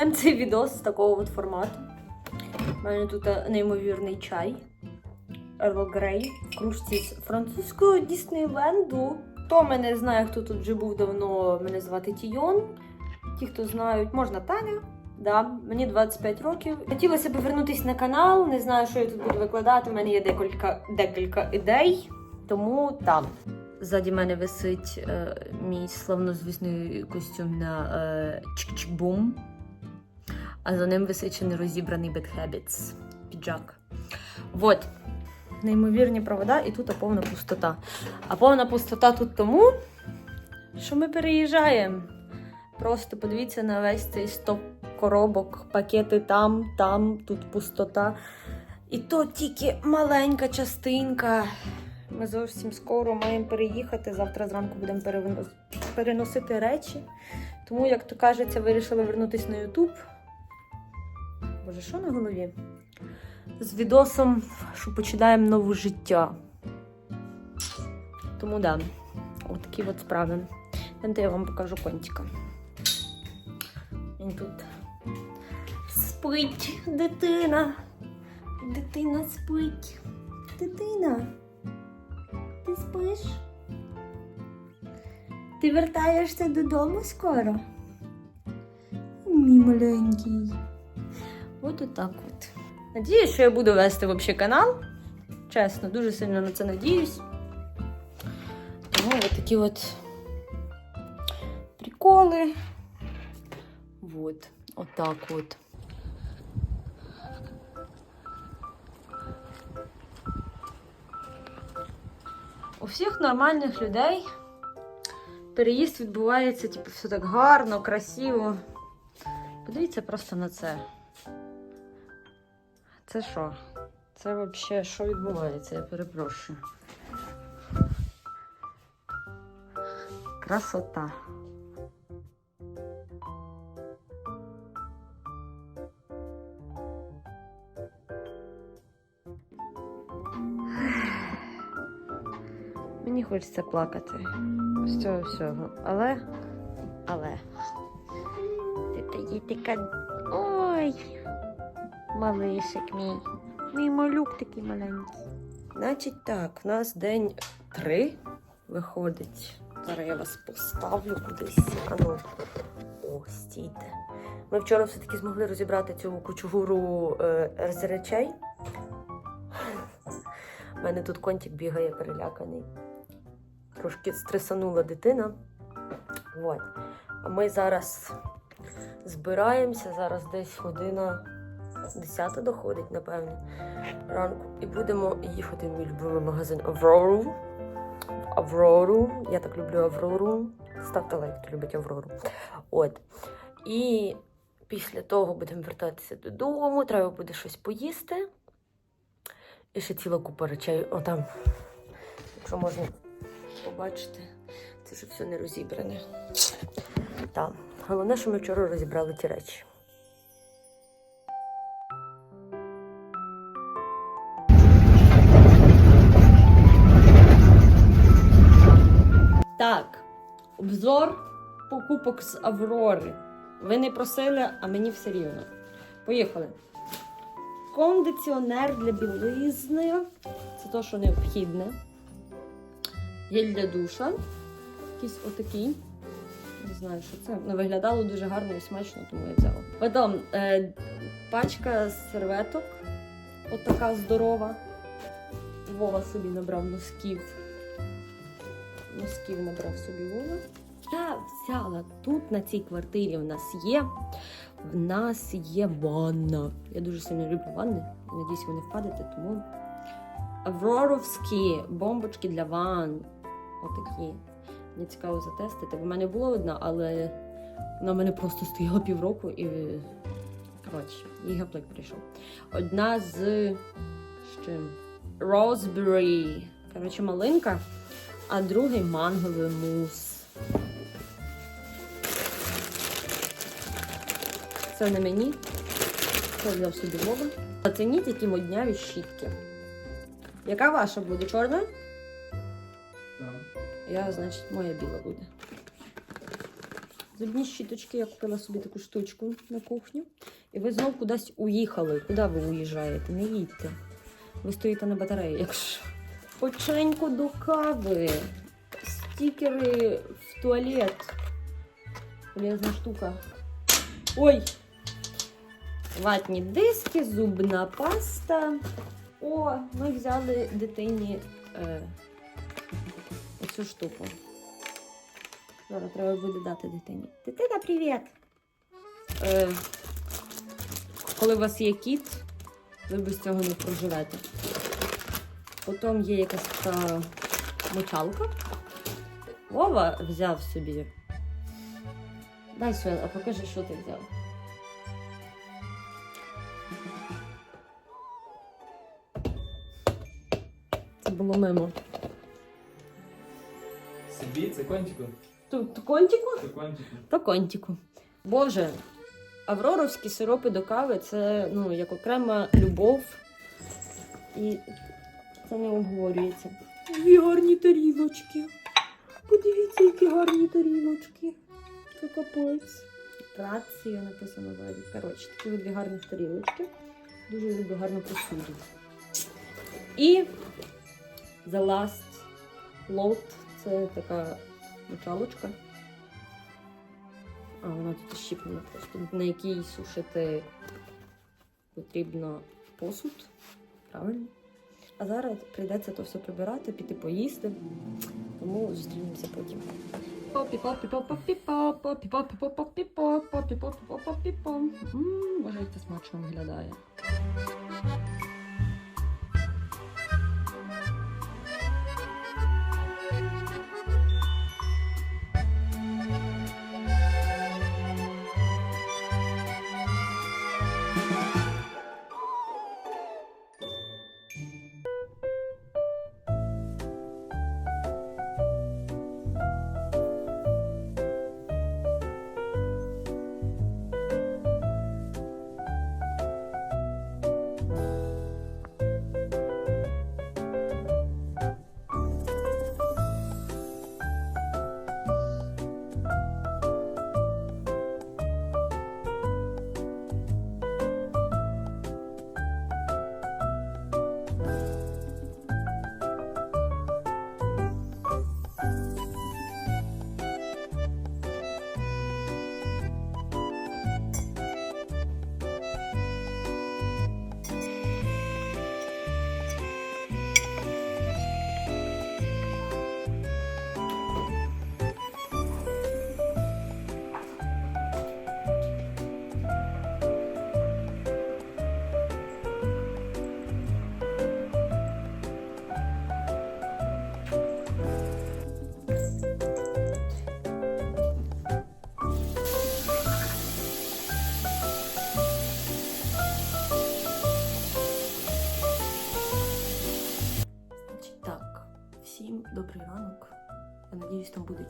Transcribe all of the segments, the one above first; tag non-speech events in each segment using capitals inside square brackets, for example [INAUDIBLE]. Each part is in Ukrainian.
Почнемо цей відос з такого от формату. У мене тут е, неймовірний чай. Earl Grey в кружці з французького Діснейленду. Хто мене знає, хто тут вже був давно, мене звати Тійон. Ті, хто знають, можна Таня. Да, мені 25 років. Хотілося б повернутися на канал. Не знаю, що я тут буду викладати. У мене є декілька, декілька ідей, тому там. Ззаді мене висить е, мій славнозвісний костюм на е, чик-чик-бум. А за ним висить ще нерозібраний Bad Habits піджак. Вот. Неймовірні провода, і тут повна пустота. А повна пустота тут тому, що ми переїжджаємо. Просто подивіться на весь цей стоп коробок, пакети там, там, тут пустота. І то тільки маленька частинка. Ми зовсім скоро маємо переїхати. Завтра зранку будемо переносити речі. Тому, як то кажеться, вирішила вернутися на Ютуб. Боже, що на голові? З відосом, що починаємо нове життя. Тому да, от такі от справи. Давайте я вам покажу контика. Він тут спить дитина. Дитина спить. Дитина. Ти спиш? Ти вертаєшся додому скоро? Мій маленький. От отак от. Надіюсь, що я буду вести взагалі канал. Чесно, дуже сильно на це надіюсь. Тому от такі от приколи. Вот, отак от. У всіх нормальних людей переїзд відбувається, типу, все так гарно, красиво. Подивіться просто на це. Це що? Це взагалі що відбувається, я перепрошую. Красота. Мені хочеться плакати з цього всього. Але. Але. Тоді така. Ой! Малишик мій. Мій малюк такий маленький. Значить так, у нас день три виходить. Зараз я вас поставлю кудись. Ану. О, стійте. Ми вчора все-таки змогли розібрати цю кучугуру е, з речей. У мене тут контик бігає переляканий. Трошки стресанула дитина. Вот. А ми зараз збираємося, зараз десь година 10 доходить, напевне, ранку. І будемо їхати в мій любимий магазин Аврору. Аврору. Я так люблю Аврору. Ставте лайк, хто любить Аврору. От. І після того будемо вертатися додому, треба буде щось поїсти. І ще ціла купа речей. Отам, якщо можна побачити, це вже все не розібране. Так, головне, що ми вчора розібрали ті речі. Обзор покупок з Аврори. Ви не просили, а мені все рівно. Поїхали. Кондиціонер для білизни. Це те, що необхідне. Гель для душа. Якийсь отакий. Не знаю, що це. Ну, виглядало дуже гарно і смачно, тому я взяла. Потім е, пачка серветок. Отака здорова. Вова собі набрав носків. Носків набрав собі Вова. Я взяла тут, на цій квартирі, в нас є. В нас є ванна. Я дуже сильно люблю ванни. Надіюсь, ви не впадете, тому. Авроровські бомбочки для ванн. Отакі. Мені цікаво затестити. В мене була одна, але вона в мене просто стояла півроку і. Коротше, їй гаплик прийшов. Одна з. з чим? Raspberry. Коротше, малинка, а другий манговий мус. Це не мені. Це взяв собі Вова. Оцініть, які модняві щітки. Яка ваша буде? Чорна? Так. Я, значить, моя біла буде. Зубні щіточки я купила собі таку штучку на кухню. І ви знов кудись уїхали. Куди ви уїжджаєте? Не їдьте. Ви стоїте на батареї, якщо. Поченько до кави. Стікери в туалет. Полезна штука. Ой! Ватні диски, зубна паста. О, ми взяли дитині е, оцю штуку. Зараз треба буде дитині. Дитина, привіт! Е, коли у вас є кіт, ви без цього не проживете. Потім є якась така мочалка. Вова взяв собі. Дай сюди, а покажи, що ти взяв. Це було мимо. Собі це кончику. Тут контику? Це кончику. По контику. Боже, авроровські сиропи до кави це ну, як окрема любов. І це не обговорюється. Дві гарні тарілочки. Подивіться, які гарні тарілочки. Це капець. Рація написано ззаді. Коротше, такі дві гарних тарілочки. Дуже люблю гарну посуду. І The Last Lot це така мочалочка. А, вона тут щіпнена просто, на якій сушити потрібно посуд. Правильно? А зараз прийдеться то все прибирати, піти поїсти, тому зустрінемося потім. Може, як це смачно виглядає.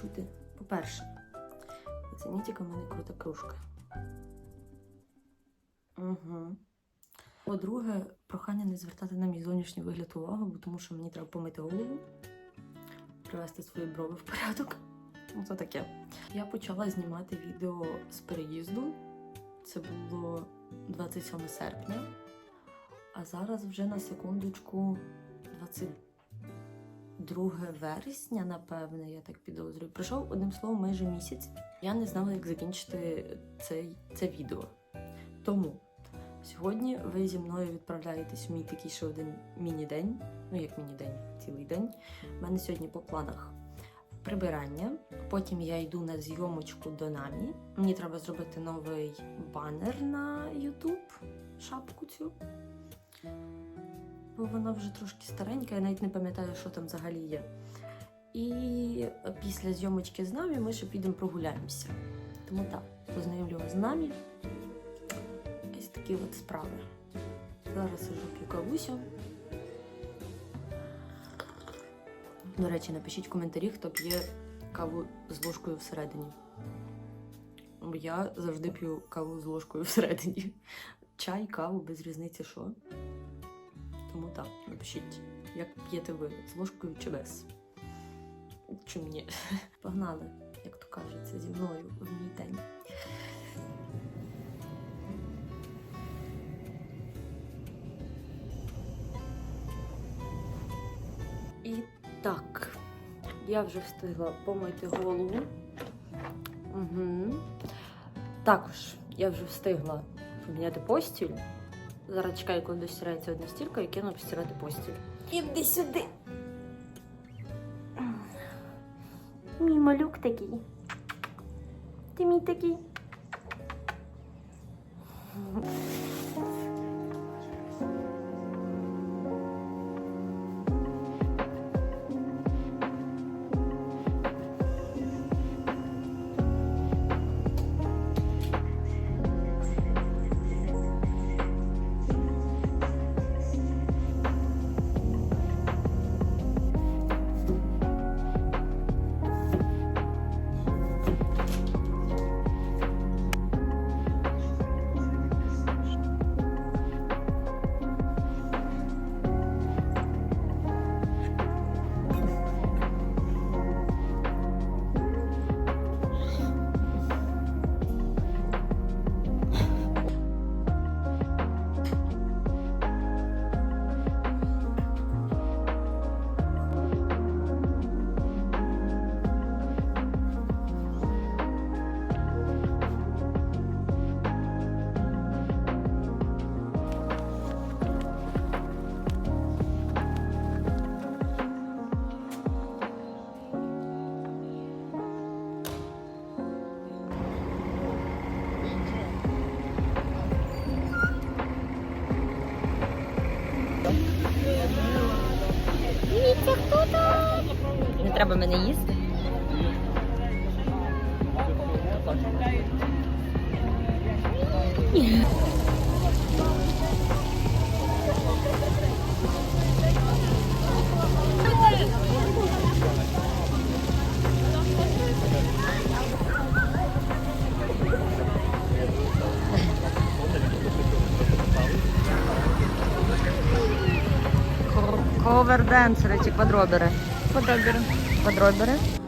Чути. По-перше, оцініть, яка в мене крута кружка. Угу. По-друге, прохання не звертати на мій зовнішній вигляд увагу, бо тому що мені треба помити голову, привести свої брови в порядок. Ну, це таке. Я почала знімати відео з переїзду. Це було 27 серпня. А зараз вже на секундочку 22 вересня, напевне, я так підозрюю. Пройшов одним словом майже місяць. Я не знала, як закінчити цей, це відео. Тому сьогодні ви зі мною відправляєтесь в мій такий ще один міні-день. Ну, як міні-день, цілий день. У мене сьогодні по планах прибирання. Потім я йду на зйомочку до намі. Мені треба зробити новий банер на YouTube, шапку цю бо вона вже трошки старенька, я навіть не пам'ятаю, що там взагалі є. І після зйомочки з нами ми ще підемо прогуляємося. Тому так, познайомлю вас з нами. Ось такі от справи. Зараз сижу п'ю кавусю. До речі, напишіть в коментарі, хто п'є каву з ложкою всередині. Бо Я завжди п'ю каву з ложкою всередині. Чай, каву, без різниці що. Тому так, напишіть, як п'єте ви з ложкою чи без. Чи ні. [LAUGHS] Погнали, як то кажеться зі мною в мій день. І так, я вже встигла помити голову. Угу. Також я вже встигла поміняти постіль. Зараз чекаю, коли достирається одна стірка і кину постирати постіль. Іди сюди. Мій малюк такий. Ти мій такий. Треба мене їсти. Коверденсери чи квадробери? Квадробери. Квадробери.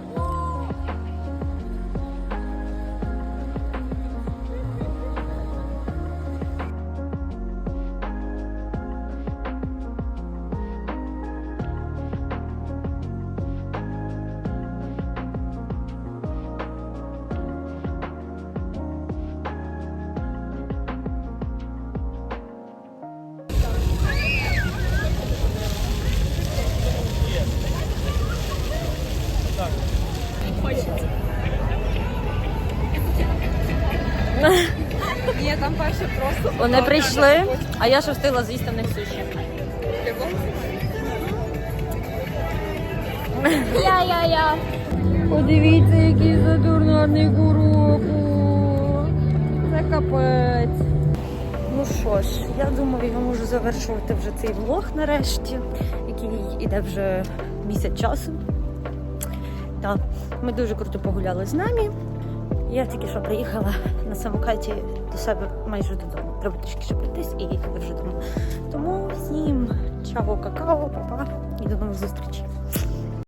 Вони прийшли, а я ще встигла з'їсти в них суші. Я-я-я. Подивіться, який задурнарний куроку. Це капець. Ну що ж, я думаю, я можу завершувати вже цей влог нарешті, який іде вже місяць часу. Так, ми дуже круто погуляли з нами. Я тільки що приїхала на самокаті до себе майже додому. Треба трішки ще пройтись і їхати вже додому. Тому всім чаво, какао, папа і до нових зустрічей.